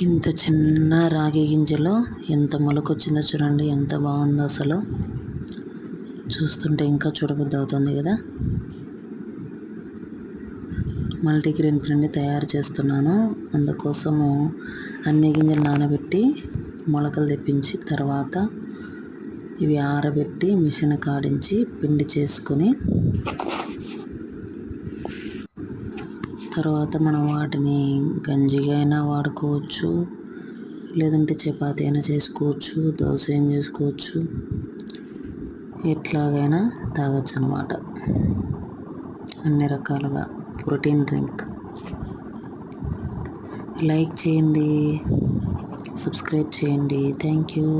ఇంత చిన్న రాగి గింజలో ఎంత మొలకొచ్చిందో చూడండి ఎంత బాగుందో అసలు. చూస్తుంటే ఇంకా చూడబుద్ధి అవుతుంది కదా. మల్టీగ్రెయిన్ పిండి తయారు చేస్తున్నాను. అందుకోసము అన్ని గింజలు నానబెట్టి మొలకలు తెప్పించి తర్వాత ఇవి ఆరబెట్టి మిషన్ కాడించి పిండి చేసుకొని తర్వాత మనం వాటిని గంజిగా అయినా వాడుకోవచ్చు లేదంటే చపాతీ అయినా చేసుకోవచ్చు దోశ అయినా చేసుకోవచ్చు. ఎట్లాగైనా తాగొచ్చు అనమాట అన్ని రకాలుగా ప్రోటీన్ డ్రింక్. లైక్ చేయండి సబ్స్క్రైబ్ చేయండి. Thank you.